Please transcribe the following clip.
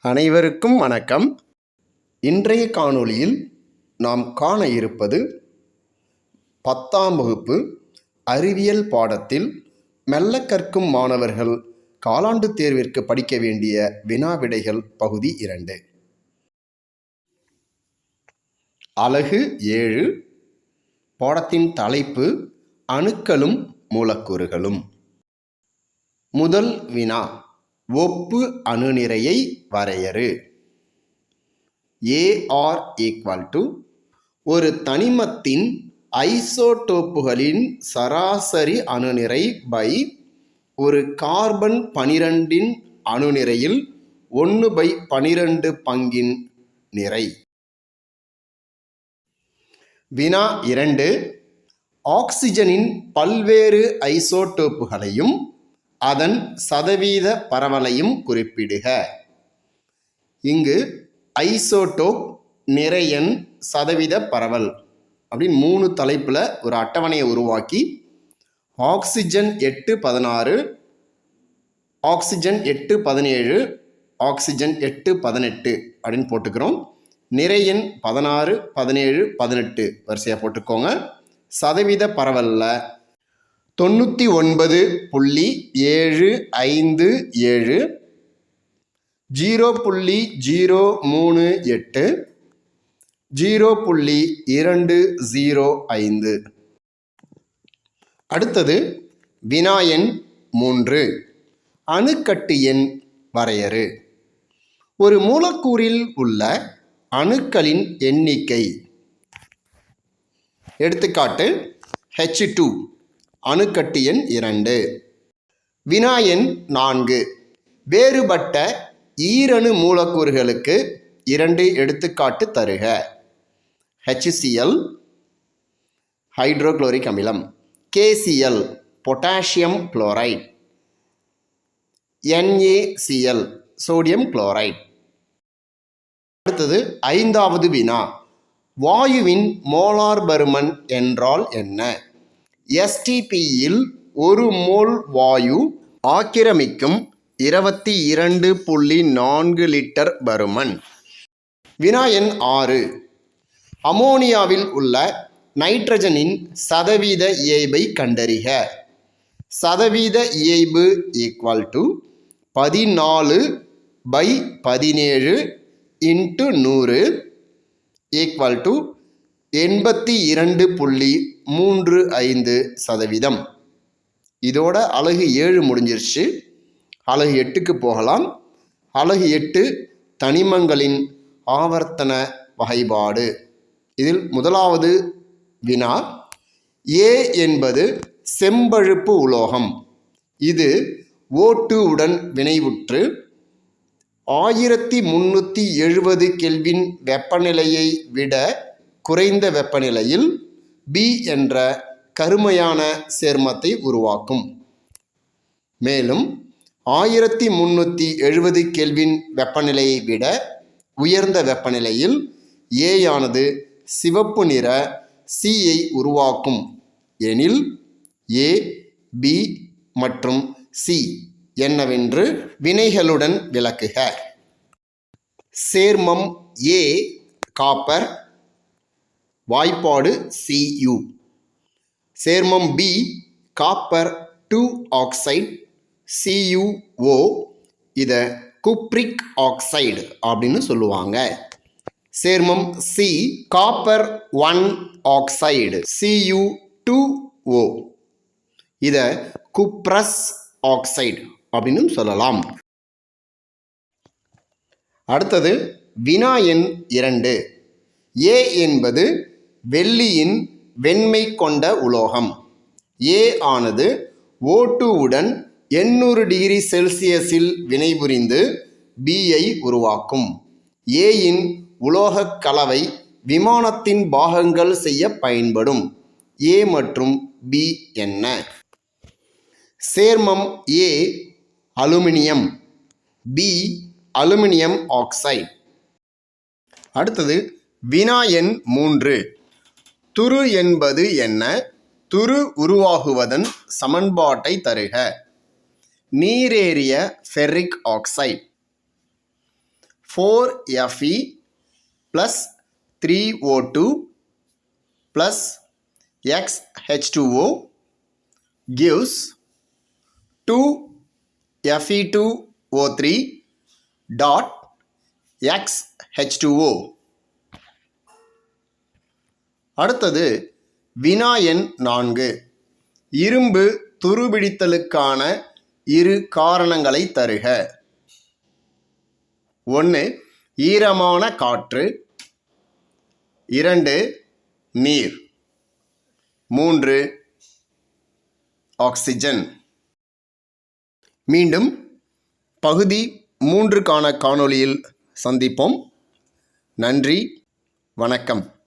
அனைவருக்கும் வணக்கம். இன்றைய காணொளியில் நாம் காண இருப்பது பத்தாம் வகுப்பு அறிவியல் பாடத்தில் மெல்ல கற்கும் மாணவர்கள் காலாண்டு தேர்விற்கு படிக்க வேண்டிய வினாவிடைகள் பகுதி இரண்டு. அலகு ஏழு. பாடத்தின் தலைப்பு அணுக்களும் மூலக்கூறுகளும். முதல் வினா. ஒப்பு அணுநிறையை வரையறு. ஏஆர் ஈக்குவல் டு ஒரு தனிமத்தின் ஐசோடோப்புகளின் சராசரி அணுநிறை பை ஒரு கார்பன் பனிரெண்டின் அணுநிறையில் ஒன்று பை பனிரெண்டு பங்கின் நிறை. வினா இரண்டு. ஆக்சிஜனின் பல்வேறு ஐசோடோப்புகளையும் அதன் சதவீத பரவலையும் குறிப்பிடுக. இங்கு ஐசோடோப் நிறையன் சதவீத பரவல் அப்படின்னு மூணு தலைப்பில் ஒரு அட்டவணையை உருவாக்கி ஆக்சிஜன் எட்டு பதினாறு ஆக்சிஜன் எட்டு பதினேழு ஆக்சிஜன் எட்டு பதினெட்டு அப்படின்னு போட்டுக்கிறோம். நிறையன் பதினாறு பதினேழு பதினெட்டு வரிசையாக போட்டுக்கோங்க. சதவீத பரவலில். தொண்ணூற்றி ஒன்பது புள்ளி ஏழு ஐந்து ஏழு. ஜீரோ புள்ளி ஜீரோ மூணு எட்டு. ஜீரோ புள்ளி இரண்டு ஜீரோ ஐந்து. அடுத்தது வினாயன் மூன்று. அணுக்கட்டு எண் வரையறு. ஒரு மூலக்கூறில் உள்ள அணுக்களின் எண்ணிக்கை. எடுத்துக்காட்டு ஹெச் டூ அணுக்கட்டு எண் இரண்டு. எண் நான்கு. வேறுபட்ட ஈரணு மூலக்கூறுகளுக்கு இரண்டு எடுத்துக்காட்டு தருக. HCl ஹைட்ரோக்ளோரிக் அமிலம். KCl potassium chloride NaCl sodium chloride அடுத்தது ஐந்தாவது வினா. வாயுவின் மோலார் பருமன் என்றால் என்ன? எஸ்டிபியில் ஒரு மோல் வாயு ஆக்கிரமிக்கும் இருபத்தி இரண்டு புள்ளி நான்கு லிட்டர் பருமன். எண் ஆறு. அமோனியாவில் உள்ள நைட்ரஜனின் சதவீத இயைபை கண்டறிக. சதவீத இயைபு ஈக்குவல் டு பதினாலு பை பதினேழு இன்ட்டு நூறு ஈக்குவல் டு எண்பத்தி இரண்டு புள்ளி மூன்று ஐந்து சதவீதம். இதோட அழகு ஏழு முடிஞ்சிருச்சு. அழகு எட்டுக்கு போகலாம். அழகு எட்டு தனிமங்களின் ஆவர்த்தன வகைபாடு. இதில் முதலாவது வினா. ஏ என்பது செம்பழுப்பு உலோகம். இது ஓட்டு உடன் வினைவுற்று ஆயிரத்தி முன்னூற்றி எழுபது கெல்வின் வெப்பநிலையை விட குறைந்த வெப்பநிலையில் பி என்ற கருமையான சேர்மத்தை உருவாக்கும். மேலும் ஆயிரத்தி முன்னூற்றி எழுபது கெல்வின் வெப்பநிலையை விட உயர்ந்த வெப்பநிலையில் ஏயானது சிவப்பு நிற சியை உருவாக்கும். எனில் ஏ பி மற்றும் சி என்னவென்று வினைகளுடன் விளக்குக. சேர்மம் ஏ காப்பர் வாய்ப்பாடு சியு சேர்மம் B copper two oxide CuO இதை குப்ரிக் ஆக்சைடு அப்படின்னு சொல்லுவாங்க. சேர்மம் C copper one oxide Cu two O இதை குப்ரஸ் ஆக்சைடு அப்படின்னு சொல்லலாம். அடுத்தது வினா எண் இரண்டு. ஏ என்பது வெள்ளியின் வெண்மை கொண்ட உலோகம். ஏ ஆனது ஓட்டுவுடன் எண்ணூறு டிகிரி செல்சியஸில் வினைபுரிந்து பியை உருவாக்கும். ஏயின் உலோகக் கலவை விமானத்தின் பாகங்கள் செய்ய பயன்படும். ஏ மற்றும் பி என்ன? சேர்மம் A aluminium. B aluminium oxide. அடுத்தது வினா எண் மூன்று. துரு என்பது என்ன? துரு உருவாகுவதன் சமன்பாட்டை தருக. நீரேறிய ferric oxide four Fe plus three O two plus X H two O gives 2 Fe2O3 dot X H2O அடுத்தது வினா எண் நான்கு. இரும்பு துருபிடித்தலுக்கான இரு காரணங்களை தருக. ஒன்று ஈரமான காற்று. இரண்டு நீர். மூன்று ஆக்சிஜன். மீண்டும் பகுதி மூன்றுக்கான காணொளியில் சந்திப்போம். நன்றி வணக்கம்.